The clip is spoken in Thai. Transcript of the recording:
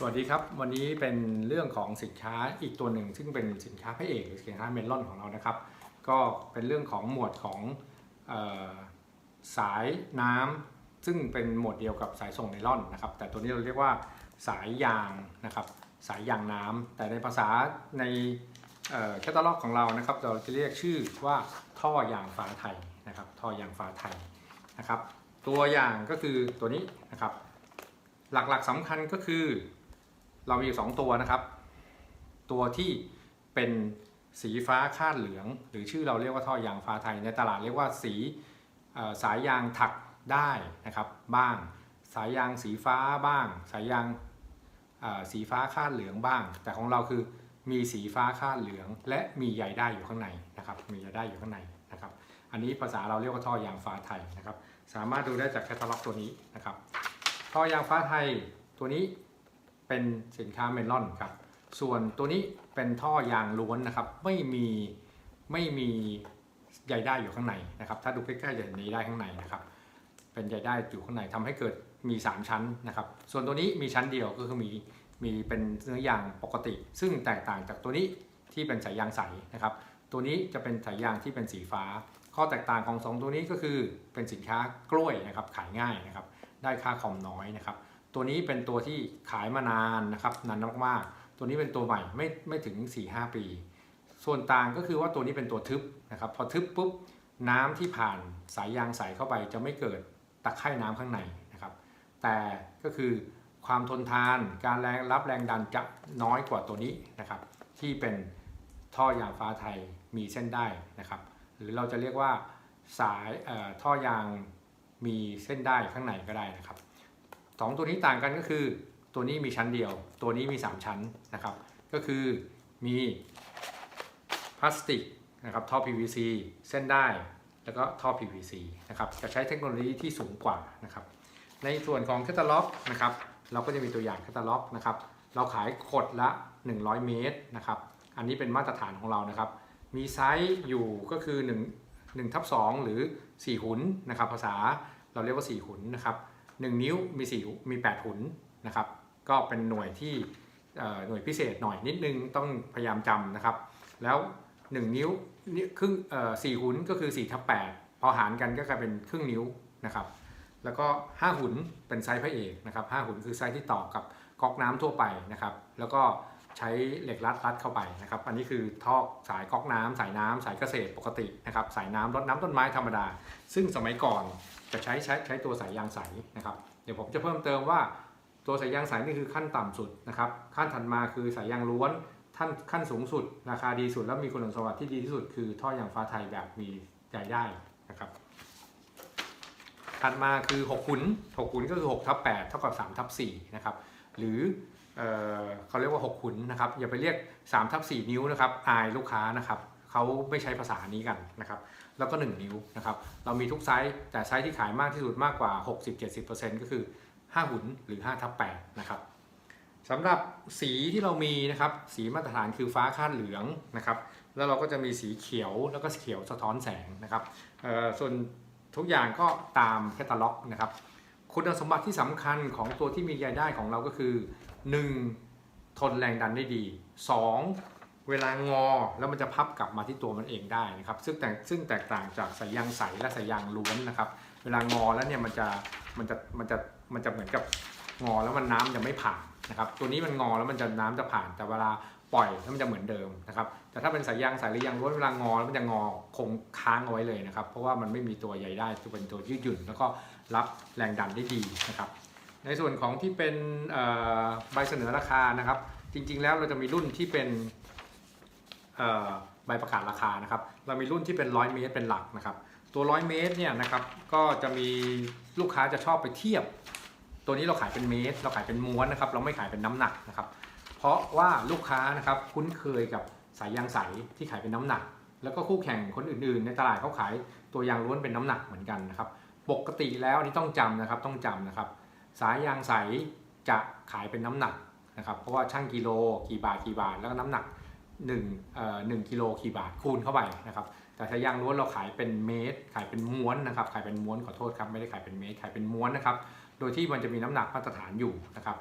สวัสดีครับ วันนี้เป็นเรื่องของสินค้าอีกตัวหนึ่ง ซึ่งเป็นสินค้าพระเอกหรือสินค้าเมลอนของเรานะครับ ก็เป็นเรื่องของหมวดของออสายน้ำซึ่งเป็นหมวดเดียวกับสายส่งไนลอนนะครับ แต่ตัวนี้เราเรียกว่าสายยางนะครับสายยางน้ำแต่ในภาษาในแคตตาล็อกของเรานะครับ เราจะเรียกชื่อว่าท่อยางฟ้าไทยนะครับท่อยางฟ้าไทยนะครับ ตัวอย่างก็คือตัวนี้นะครับ หลักๆสำคัญก็คือ เรามีอยู่สองตัวนะครับ ตัวที่เป็นสีฟ้าคาดเหลือง หรือชื่อเราเรียกว่าท่อยางฟ้าไทยในตลาดเรียกว่าสีสายยางถักได้นะครับบ้าง สายยางสีฟ้าบ้าง สายยางสีฟ้าคาดเหลืองบ้าง แต่ของเราคือมีสีฟ้าคาดเหลือง และมีใยได้อยู่ข้างในนะครับมีใยได้อยู่ข้างในนะครับ อันนี้ภาษาเราเรียกว่าท่อยางฟ้าไทยนะครับ สามารถดูได้จากแคตตาล็อกตัวนี้นะครับท่อยางฟ้าไทยตัวนี้ เป็นสินค้าเมลอนครับ ส่วนตัวนี้เป็นท่อยางล้วนนะครับ ไม่มีไม่มีใยได้อยู่ข้างในนะครับ ถ้าดูใกล้ๆจะเห็นใยได้ข้างในนะครับ เป็นใยได้อยู่ข้างในทำให้เกิดมี 3 ชั้นนะครับ ส่วนตัวนี้มีชั้นเดียวก็คือมีมีเป็นเนื้อยางปกติ ซึ่งแตกต่างจากตัวนี้ที่เป็นสายยางใสนะครับ ตัวนี้จะเป็นสายยางที่เป็นสีฟ้า ข้อแตกต่างของสองตัวนี้ก็คือเป็นสินค้ากล้วยนะครับขายง่ายนะครับ ได้ค่าคอมน้อยนะครับ ตัวนี้เป็นตัวที่ขายมานานนะครับนานมากๆ ตัวนี้เป็นตัวใหม่ไม่ไม่ถึง 4-5 ปี ส่วนต่างก็คือว่าตัวนี้เป็นตัวทึบนะครับพอทึบปุ๊บน้ำที่ผ่านสายยางใสเข้าไปจะไม่เกิดตะไคร่น้ำข้างในนะครับ แต่ก็คือความทนทานการแรงรับแรงดันจะน้อยกว่าตัวนี้นะครับ ที่เป็นท่อยางฟ้าไทยมีเส้นได้นะครับ หรือเราจะเรียกว่าสายเอ่อท่อยางมีเส้นได้ข้างในก็ได้นะครับ สองตัวนี้ต่างกันก็คือ ตัวนี้มีชั้นเดียว ตัวนี้มี 3 ชั้นนะครับ ก็คือมีพลาสติกนะครับท่อ PVC เส้นได้แล้วก็ท่อ PVC นะครับจะใช้เทคโนโลยีที่สูงกว่านะครับ ในส่วนของแคตตาล็อกนะครับ เราก็จะมีตัวอย่างแคตตาล็อกนะครับ เราขายขดละ 100 เมตรนะครับ อันนี้เป็นมาตรฐานของเรานะครับ มีไซส์อยู่ก็คือ1 1ทับ2หรือ 4 หุนนะครับ ภาษาเราเรียกว่า 4 หุนนะครับ 1 นิ้วมี4มี 8 หุนนะครับ ก็เป็นหน่วยที่หน่วยพิเศษหน่อยนิดนึงต้องพยายามจำนะครับ แล้ว 1 นิ้วนี่ครึ่งสี่หุนก็คือ4ทับ8พอหารกันก็กลายเป็นครึ่งนิ้วนะครับ แล้วก็ 5 หุนเป็นไซส์พระเอกนะครับ5หุนคือไซส์ที่ต่อกับก๊อกน้ำทั่วไปนะครับ แล้วก็ ใช้เหล็กรัดรัดเข้าไปนะครับ อันนี้คือท่อสายก๊อกน้ำสายน้ำสายเกษตรปกตินะครับ สายน้ำรดน้ำต้นไม้ธรรมดา ซึ่งสมัยก่อนจะใช้ใช้ใช้ตัวสายยางใสนะครับ เดี๋ยวผมจะเพิ่มเติมว่า ตัวสายยางใสนี่คือขั้นต่ำสุดนะครับ ขั้นถัดมาคือสายยางล้วนท่านขั้นสูงสุด ราคาดีสุด แล้วมีคุณสมบัติที่ดีที่สุด คือท่อยางฟ้าไทยแบบมีใจได้นะครับถัดมาคือ6ขุน6ขุนก็คือ6ทับ8เท่ากับ3ทับ4นะครับหรือ เเขาเรียกว่า 6 ขุนนะครับ อย่าไปเรียก3ทับ4นิ้วนะครับ อายลูกค้านะครับเขาไม่ใช้ภาษานี้กันนะครับ แล้วก็ 1 นิ้วนะครับ เรามีทุกไซส์ แต่ไซส์ที่ขายมากที่สุดมากกว่า 60-70%ก็คือ 5 หุนหรือ5ทับ8นะครับสำหรับสีที่เรามีนะครับ สีมาตรฐานคือฟ้าคาดเหลืองนะครับ แล้วเราก็จะมีสีเขียวแล้วก็เขียวสะท้อนแสงนะครับส่วนทุกอย่างก็ตามแคตตาล็อกนะครับ คุณสมบัติที่สำคัญของตัวที่มีรายได้ของเราก็คือ 1. ทนแรงดันได้ดี 2. เวลางอแล้วมันจะพับกลับมาที่ตัวมันเองได้นะครับซึ่งแตกซึ่งแตกต่างจากสายยางใสและสายยางล้วนนะครับ เวลางอแล้วเนี่ยมันจะมันจะมันจะมันจะเหมือนกับงอแล้วมันน้ำจะไม่ผ่านนะครับ ตัวนี้มันงอแล้วมันจะน้ำจะผ่านแต่เวลาปล่อยแล้วมันจะเหมือนเดิมนะครับแต่ถ้าเป็นสายยางสายหรือยางล้วนเวลางอแล้วมันจะงอคงค้างเอาไว้เลยนะครับ เพราะว่ามันไม่มีตัวใยได้จะเป็นตัวยืดหยุ่นแล้วก็ รับแรงดันได้ดีนะครับ ในส่วนของที่เป็นใบเสนอราคานะครับ จริงๆแล้วเราจะมีรุ่นที่เป็นใบประกาศราคานะครับ เรามีรุ่นที่เป็น 100 เมตรเป็นหลักนะครับ ตัว 100 เมตรเนี่ยนะครับก็จะมีลูกค้าจะชอบไปเทียบ ตัวนี้เราขายเป็นเมตร เราขายเป็นม้วนนะครับ เราไม่ขายเป็นน้ำหนักนะครับ เพราะว่าลูกค้านะครับคุ้นเคยกับสายยางใสที่ขายเป็นน้ำหนัก แล้วก็คู่แข่งคนอื่นๆ ในตลาดเขาขายตัวยางล้วนเป็นน้ำหนักเหมือนกันนะครับ ปกติแล้วนี่ต้องจำนะครับต้องจำนะครับ สายยางใสจะขายเป็นน้ำหนักนะครับเพราะว่าช่างกิโลกี่บาทกี่บาทแล้วก็น้ำหนัก1เอ่อ1กิโลกี่บาทคูณเข้าไปนะครับแต่ถ้ายางล้วนเราขายเป็นเมตร ขายเป็นม้วนนะครับขายเป็นม้วนขอโทษครับไม่ได้ขายเป็นเมตรขายเป็นม้วนนะครับโดยที่มันจะมีน้ำหนักมาตรฐานอยู่นะครับ